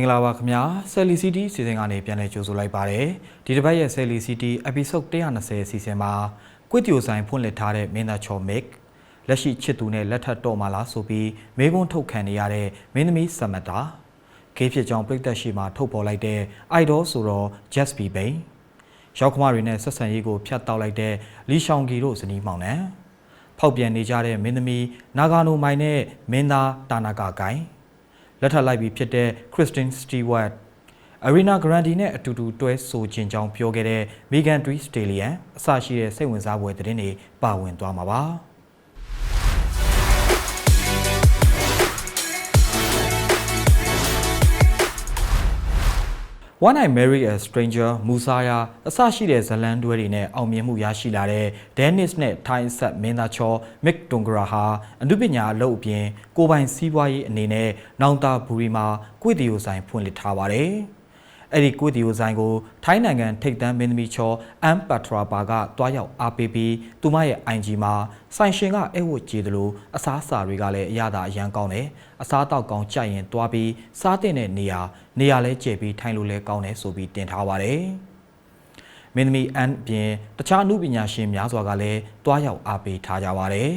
င်္ဂလာပါခင်ဗျာ Sally City စီစဉ်ကနေပြန်လည်ကြိုဆိုလိုက်ပါတယ်ဒီတစ်ပတ်ရဲ့ Sally City episode 120စီစဉ်မှာကွစ်တီယိုဆိုင်ဖွင့်လှစ်ထားတဲ့မင်းသားချော်မစ်လက်ရှိချစ်သူနဲ့လက်ထပ်တော့မှလားဆိုပြီးမေးခွန်းထုတ်ခံနေရတဲ့မင်းသမီးဆမတ်တာခေဖြစ်ကြောင်ပြိသက်ရှိမှာထုတ်ပေါ်လိုက်တဲ့ idol ဆိုတော့ Just Be Bain ရောက်ခမတွေနဲ့ဆက်ဆံရေးကိုဖျတ်တောက်လိုက်တဲ့လီရှောင်ဂီတို့ဇနီးမောင်နှံဖောက်ပြန်နေကြတဲ့မင်းသမီးနာဂါနိုမိုင်နဲ့မင်းသားတာနာကာကိုင် လက်ထပ်လိုက်ပြီးဖြစ်တဲ့ Kristen Stewart Arena Grande နဲ့အတူတူတွဲဆိုခြင်းကြောင်းပြောခဲ့တဲ့ Megan Thee Stallion အစရှိတဲ့စိတ်ဝင်စားဖွယ်သတင်းတွေပါဝင်သွားမှာပါ။ One I Marry a Stranger မူဆာယာအစရှိတဲ့ဇလန်တွဲတွေနဲ့အောင်မြင်မှုရရှိလာတဲ့ Dennis နဲ့ Thai ဆက်မင်းသားချော Mick Dongara ဟာအနုပညာအလုပ်အပြင်ကိုယ်ပိုင်စီးပွားရေးအနေနဲ့နောင်တာဘူရီမှာကွေတီယိုဆိုင်ဖွင့်လှစ်ထားပါတယ်။ အဲ့ဒီကွေတီယိုဆိုင်ကိုထိုင်းနိုင်ငံထိပ်တန်းမင်းသမီးချောအမ်ပတ်ထရာပါကတွားရောက်အားပေးပြီးသူမရဲ့ IG မှာဆိုင်ရှင်ကအဲ့ဝတ်ကြည်တယ်လို့အစားအစာတွေကလည်းအရသာအရန်ကောင်းတယ်အစားတောက်ကောင်းကြိုက်ရင်တွားပြီးစားတဲ့နေရာနေရာလဲကျဲပြီးထိုင်လို့လဲကောင်းတယ်ဆိုပြီးတင်ထားပါတယ်မင်းသမီးအန်ပြင်တခြားအမှုပညာရှင်များစွာကလည်းတွားရောက်အားပေးထားကြပါတယ်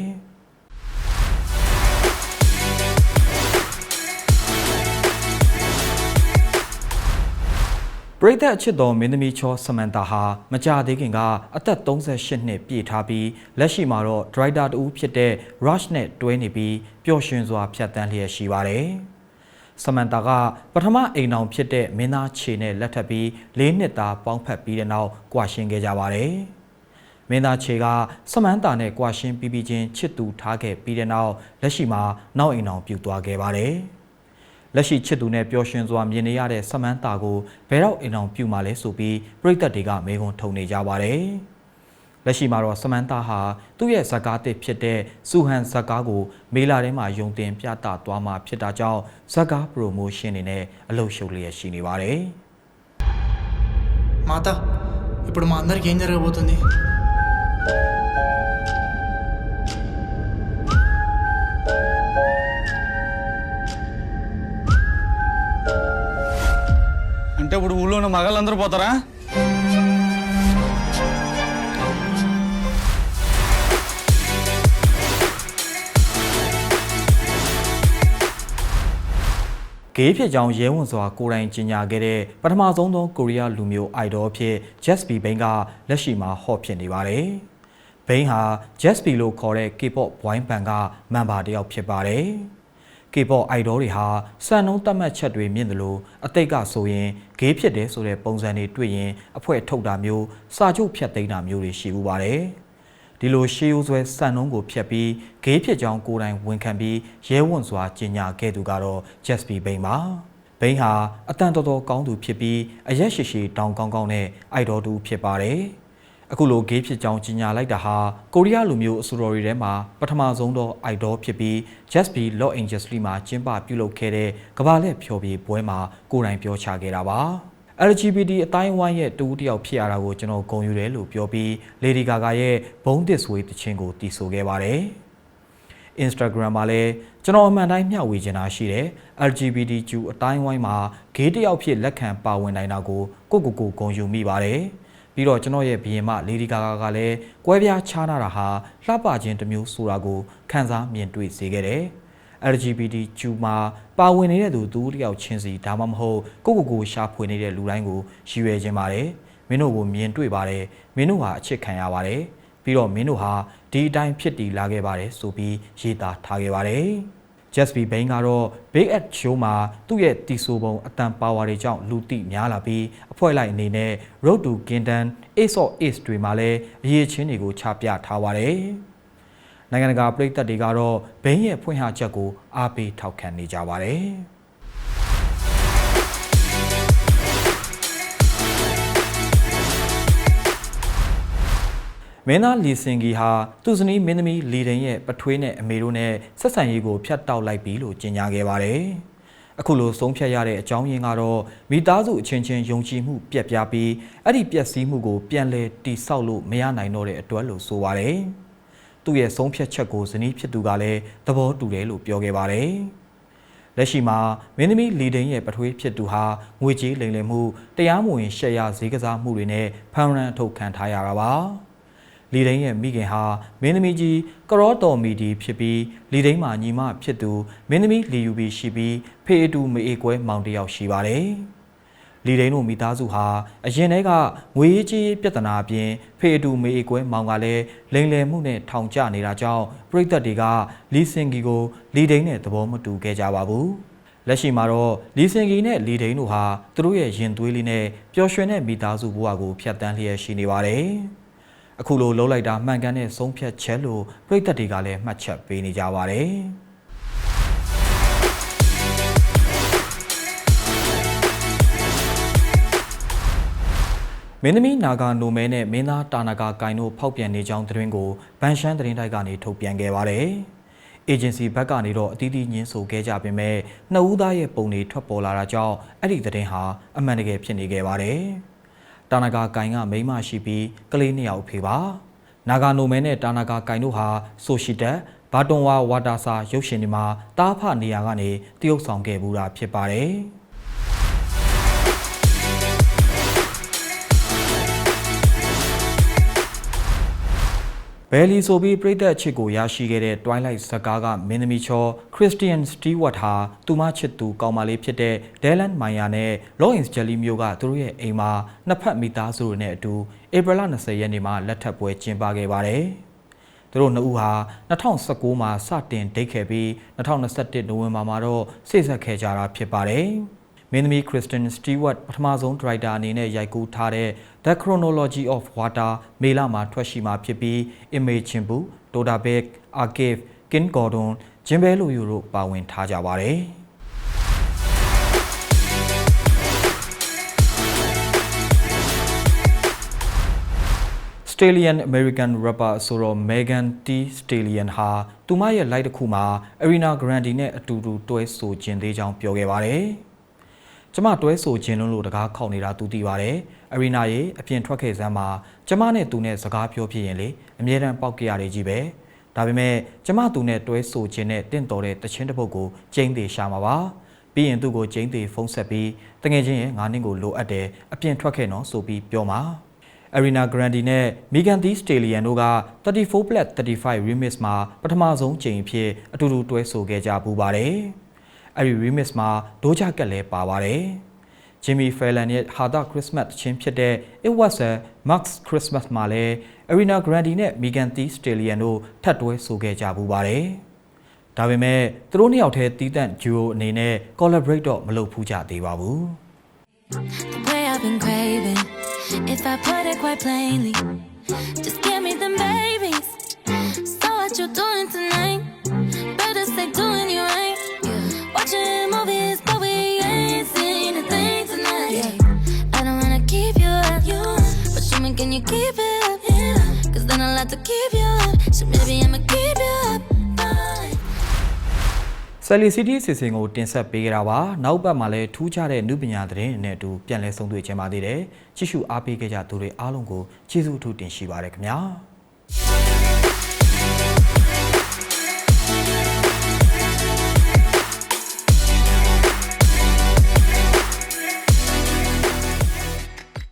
ပရိသတ်အချစ်တော်မင်းသမီးချောဆမန်တာဟာမကြသေးခင်ကအသက်38နှစ်ပြည့်ထားပြီးလက်ရှိမှာတော့ဒရိုက်တာတူဖြစ်တဲ့ Rush နဲ့တွဲနေပြီးပျော်ရွှင်စွာဖြတ်တန်းလျက်ရှိပါတယ်။ဆမန်တာကပထမအိမ်အောင်ဖြစ်တဲ့မင်းသားခြေနဲ့လက်ထပ်ပြီး၄နှစ်သားပေါင်းဖက်ပြီးတဲ့နောက်ကွာရှင်းခဲ့ကြပါတယ်။မင်းသားခြေကဆမန်တာနဲ့ကွာရှင်းပြီးပြီးချင်းချစ်သူထားခဲ့ပြီးတဲ့နောက်လက်ရှိမှာနောက်အိမ်အောင်ပြုတ်သွားခဲ့ပါတယ်။ လက်ရှိချစ်သူနဲ့ပျော်ရွှင်စွာမြင်နေရတဲ့ဆမန်းတာကိုဘယ်တော့အိမ်အောင်ပြုမှလဲဆိုပြီးပြည်သက်တွေကမေးခွန်းထုတ်နေကြပါတယ်။လက်ရှိမှာတော့ဆမန်းတာဟာသူ့ရဲ့ဇာကားတစ်ဖြစ်တဲ့စူဟန်ဇာကားကိုမေလာထဲမှာယုံတင်ပြသသွားမှာဖြစ်တာကြောင့်ဇာကားပရိုမိုးရှင်းနေနဲ့အလုပ်ရှုပ်လျက်ရှိနေပါတယ် మాత ఇప్పుడు మా అందరికి ఏం జరగబోతుంది అంటే ఇప్పుడు ఊళ్ళో ఉన్న మగాళ్ళందరూ పోతారా ။ဂေးဖြစ်ကြောင်းရဲဝန်စွာကိုယ်တိုင်ကြီးညာခဲ့တဲ့ပထမဆုံးသောကိုရီးယားလူမျိုးအိုက်ဒေါ်အဖြစ် Jaspi Bain ကလက်ရှိမှာဟော့ဖြစ်နေပါတယ်။ Bain ဟာ Jaspi လို့ခေါ်တဲ့ K-pop ဘွိုင်းဘန်ကမန်ဘာတစ်ယောက်ဖြစ်ပါတယ်။ K-pop idol တွေဟာစံနှုန်းသတ်မှတ်ချက်တွေမြင့်တယ်လို့အတိတ်ကဆိုရင်ဂေးဖြစ်တယ်ဆိုတဲ့ပုံစံတွေတွေ့ရင်အဖွဲထုတ်တာမျိုးစာချုပ်ဖြတ်သိမ်းတာမျိုးတွေရှိဦးပါတယ်။ဒီလိုရှေးရိုးဆွဲစံနှုန်းကိုဖျက်ပြီးဂေးဖြစ်ကြောင်းကိုယ်တိုင်ဝန်ခံပြီးရဲဝံ့စွာကြီးညာခဲ့သူကတော့ Jaspi Bain ပါ။ Bain ဟာအတန်တော်တော်ကောင်းသူဖြစ်ပြီးအရက်ရှိရှိတောင်ကောင်းကောင်းနဲ့ idol တူဖြစ်ပါတယ်။ အခုလိုဂေးဖြစ်ကြောင်းကြီးညာလိုက်တာဟာကိုရီးယားလူမျိုးအဆိုတော်တွေထဲမှာပထမဆုံးသော idol ဖြစ်ပြီး Just Be Los Angeles မှာကျင်းပပြုလုပ်ခဲ့တဲ့ကမ္ဘာလက်ဖျော်ဖြေပွဲမှာကိုယ်တိုင်ပြောချခဲ့တာပါ LGBT အတိုင်းအဝိုင်းရဲ့တူတယောက်ဖြစ်ရတာကိုကျွန်တော်ဂုဏ်ယူတယ်လို့ပြောပြီး Lady Gaga ရဲ့ဘုံ This Way တခြင်းကိုတီးဆိုခဲ့ပါတယ် Instagram မှာလည်းကျွန်တော်အမှန်တိုင်းမျှဝေချင်တာရှိတယ် LGBTQ အတိုင်းဝိုင်းမှာဂေးတယောက်ဖြစ်လက်ခံပါဝင်နိုင်တာကိုကိုကိုကိုဂုဏ်ယူမိပါတယ် ပြီးတော့ကျွန်တော်ရဲ့ဘီရင်မ Lady Gaga ကလည်းကွဲပြားခြားနာတာဟာလှပခြင်းတစ်မျိုးဆိုတာကိုခန်းစားမြင်တွေ့စေခဲ့တယ် LGBTQ မှာပါဝင်နေတဲ့သူသူတယောက်ချင်းစီဒါမှမဟုတ်ကိုကိုကိုရှာဖွေနေတဲ့လူတိုင်းကိုရည်ရွယ်ခြင်းပါတယ်မင်းတို့ကိုမြင်တွေ့ပါတယ်မင်းတို့ဟာအချစ်ခံရပါတယ်ပြီးတော့မင်းတို့ဟာဒီအတိုင်းဖြစ်တည်လာခဲ့ပါတယ်ဆိုပြီးရေးသားထားခဲ့ပါတယ် Jaspi Bain ကတော့ Big At Show မှာသူ့ရဲ့တီဆိုပုံအတန်ပါဝါတွေကြောင့်လူသိများလာပြီးအဖွဲ့လိုက်အနေနဲ့ Road to Kingdom Ace of Ace တွေမှာလည်းအရေးချင်းတွေကိုချပြထားပါတယ်။နိုင်ငံတကာပြည်သက်တွေကတော့ဘိန်းရဲ့ဖွင့်ဟချက်ကိုအားပေးထောက်ခံနေကြပါတယ်။ မင်းသားလီစင်ဂီဟာသူ့ဇနီးမင်းသမီးလီဒင်ရဲ့ပထွေးနဲ့အမေတို့နဲ့ဆက်ဆံရေးကိုဖျက်တောက်လိုက်ပြီလို့ကြေညာခဲ့ပါတယ်။အခုလိုဆုံးဖြတ်ရတဲ့အကြောင်းရင်းကတော့မိသားစုအချင်းချင်းယုံကြည်မှုပြက်ပြားပြီးအဲ့ဒီပျက်စီးမှုကိုပြန်လဲတိဆောက်လို့မရနိုင်တော့တဲ့အတွက်လို့ဆိုပါတယ်။သူ့ရဲ့ဆုံးဖြတ်ချက်ကိုဇနီးဖြစ်သူကလည်းသဘောတူတယ်လို့ပြောခဲ့ပါတယ်။လက်ရှိမှာမင်းသမီးလီဒိန်ရဲ့ပထွေးဖြစ်သူဟာငွေကြေးလိမ်လည်မှုတရားမဝင်ရှက်ရဈေးကစားမှုတွေနဲ့ဖမ်းရန်ထုတ်ခံထားရတာပါ လီဒိန်ရဲ့မိခင်ဟာမင်းသမီးကြီးကရောတော်မီဒီဖြစ်ပြီးလီဒိန်မှာညီမဖြစ်သူမင်းသမီးလီယူဘီရှိပြီးဖေအတူမေအေကွဲမောင်တစ်ယောက်ရှိပါတယ်လီဒိန်တို့မိသားစုဟာအရင်တည်းကငွေရေးကြေးရေးပြဿနာအပြင်ဖေအတူမေအေကွဲမောင်ကလည်းလိမ်လည်မှုနဲ့ထောင်ကျနေတာကြောင့်ပြည်သက်တွေကလီစင်ဂီကိုလီဒိန်နဲ့သဘောမတူခဲ့ကြပါဘူးလက်ရှိမှာတော့လီစင်ဂီနဲ့လီဒိန်တို့ဟာသူတို့ရဲ့ရင်သွေးလေးနဲ့ပျော်ရွှင်တဲ့မိသားစုဘဝကိုဖျက်ဆီးလျက်ရှိနေပါတယ် အခုလိုလှုပ်လိုက်တာမှန်ကန်တဲ့ဆုံးဖြတ်ချက်လို့ပြည်သက်တွေကလည်းမှတ်ချက်ပေးနေကြပါတယ်မင်းသမီးနာဂာနိုမဲနဲ့မင်းသားတာနာဂါကိုင်တို့ဖောက်ပြန်နေကြောင်းသတင်းကိုဗန်ရှမ်းသတင်းတိုက်ကနေထုတ်ပြန်ခဲ့ပါတယ်။ agency ဘက်ကနေတော့အသီးသီးညင်းဆိုခဲ့ကြပေမဲ့နှစ်ဦးသားရဲ့ပုံတွေထွက်ပေါ်လာတာကြောင့်အဲ့ဒီသတင်းဟာအမှန်တကယ်ဖြစ်နေခဲ့ပါတယ်။ တာနာဂါကိုင်ကမိန်းမရှိပြီးကလေးနှစ်ယောက်ဖေပါ။နာဂာနိုမဲနဲ့တာနာဂါကိုင်တို့ဟာဆိုရှီတက်ဘာတွန်ဝါဝါတာစာရုပ်ရှင်တွေမှာတားဖနေရာကနေတရုတ်ဆောင်ခဲ့ဘူးတာဖြစ်ပါတယ်။ ဘယ်လီဆိုပြီးပြည်သက်အချစ်ကိုရရှိခဲ့တဲ့ Twilight ဇာတ်ကားကမင်းသမီးချော Christian Stewart ဟာသူမချစ်သူကောင်မလေးဖြစ်တဲ့ Dylan Meyer နဲ့ Lawrence Jelly မျိုးကသူတို့ရဲ့အိမ်မှာနှစ်ဖက်မိသားစုတွေနဲ့အတူဧပြီလ20ရက်နေ့မှာလက်ထပ်ပွဲကျင်းပခဲ့ပါတယ်။သူတို့နှစ်ဦးဟာ2019မှာစတင်ဒိတ်ခဲ့ပြီး2021နိုဝင်ဘာမှာတော့စိတ်ဆက်ခဲ့ကြတာဖြစ်ပါတယ်။ မင်းသမီး Kristen Stewart ပထမဆုံးဒရိုက်တာအနေနဲ့ရိုက်ကူးထားတဲ့ The Chronology of Water မေလမှာထွက်ရှိမှာဖြစ်ပြီး Image Chimbu, Toda Beck, Archive, Kin Gordon, Jimbe လိုယူတို့ပါဝင်ထားကြပါတယ်။ Stallion American Rapper ဆိုတော့ Megan Thee Stallion ဟာသူမရဲ့ live တစ်ခုမှာ Arena Grande နဲ့အတူတူတွဲဆိုခြင်းသေးကြောင်းပြောခဲ့ပါတယ်။ ကျမတွဲဆိုခြင်းလုံးလို့တကားခောက်နေတာသူသိပါတယ်။အရီနာရေအပြင်ထွက်ခဲ့စမ်းမှာကျမနဲ့သူနဲ့စကားပြောဖြစ်ရင်လေအမြဲတမ်းပောက်ကြရတယ်ကြီးပဲ။ဒါပေမဲ့ကျမသူနဲ့တွဲဆိုခြင်းနဲ့တင့်တော်တဲ့တခြင်းတစ်ပုတ်ကိုကျင်းသေးရှာမှာပါ။ပြီးရင်သူ့ကိုကျင်းသေးဖုံးဆက်ပြီးတငယ်ချင်းရဲ့ငါးနှင်းကိုလိုအပ်တယ်အပြင်ထွက်ခဲ့နော်ဆိုပြီးပြောမှာ။ Arena Grande နဲ့ Megan Thee Stallion တို့က34/35 remix မှာပထမဆုံးကြိမ်အဖြစ်အတူတူတွဲဆိုခဲ့ကြပူပါတယ်။ အဲဒီ remix မှာဒိုးချကက်လည်းပါပါတယ်။ Jimmy Fallon ရဲ့ဟာတာ Christmas တခြင်းဖြစ်တဲ့ It Was a Max Christmas မှာလည်း Arena Grande နဲ့ Megan Thee Stallion တို့ထပ်တွဲဆိုခဲ့ကြပူပါတယ်။ဒါပေမဲ့သူတို့နှစ်ယောက်တည်းတီးတန့် duo အနေနဲ့ collaborate တော့မလုပ်ဖူးကြသေးပါဘူး။ The way I've been craving. If I put it quite plainly, just give me them babies. So what you doing tonight? Then I'll have to keep you up. So maybe I'ma keep you up. Fine. Sally City စီစဉ်ကိုတင်ဆက်ပေးကြတာပါနောက်ပတ်မှာလည်းထူးခြားတဲ့နုပညာသတင်းတွေနဲ့အတူပြန်လည်ဆုံတွေ့ခြင်းပါသေးတယ်ကြည့်ရှုအားပေးကြကြသူတွေအားလုံးကိုကျေးဇူးအထူးတင်ရှိပါရခင်ဗျာ